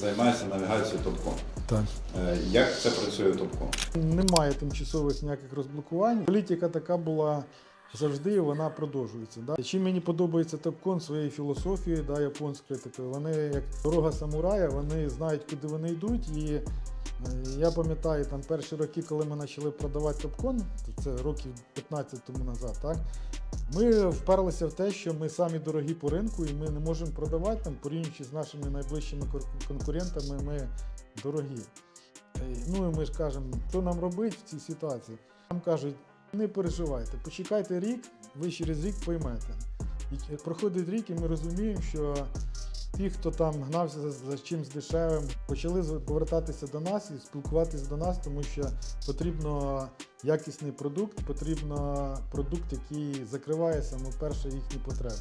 займається навігацією Топком. Так. Е, Як це працює Топком? Немає тимчасових ніяких розблокувань. Політика така була завжди, вона продовжується. Да? Чим мені подобається Топкон своєю філософією, да, японською такою. Вони як дорога самурая, вони знають, куди вони йдуть. І е, я пам'ятаю там перші роки, коли ми почали продавати Топкон, це років 15 тому назад, так? Ми вперлися в те, що ми самі дорогі по ринку, і ми не можемо продавати там, порівнюючи з нашими найближчими конкурентами, ми дорогі. Е, Ну і ми ж кажемо, що нам робити в цій ситуації. Нам кажуть, не переживайте, почекайте рік, ви через рік поймете. І проходить рік, і ми розуміємо, що ті, хто там гнався за, за чимсь дешевим, почали повертатися до нас і спілкуватися до нас, тому що потрібно якісний продукт, потрібно продукт, який закриває саме перше їхні потреби.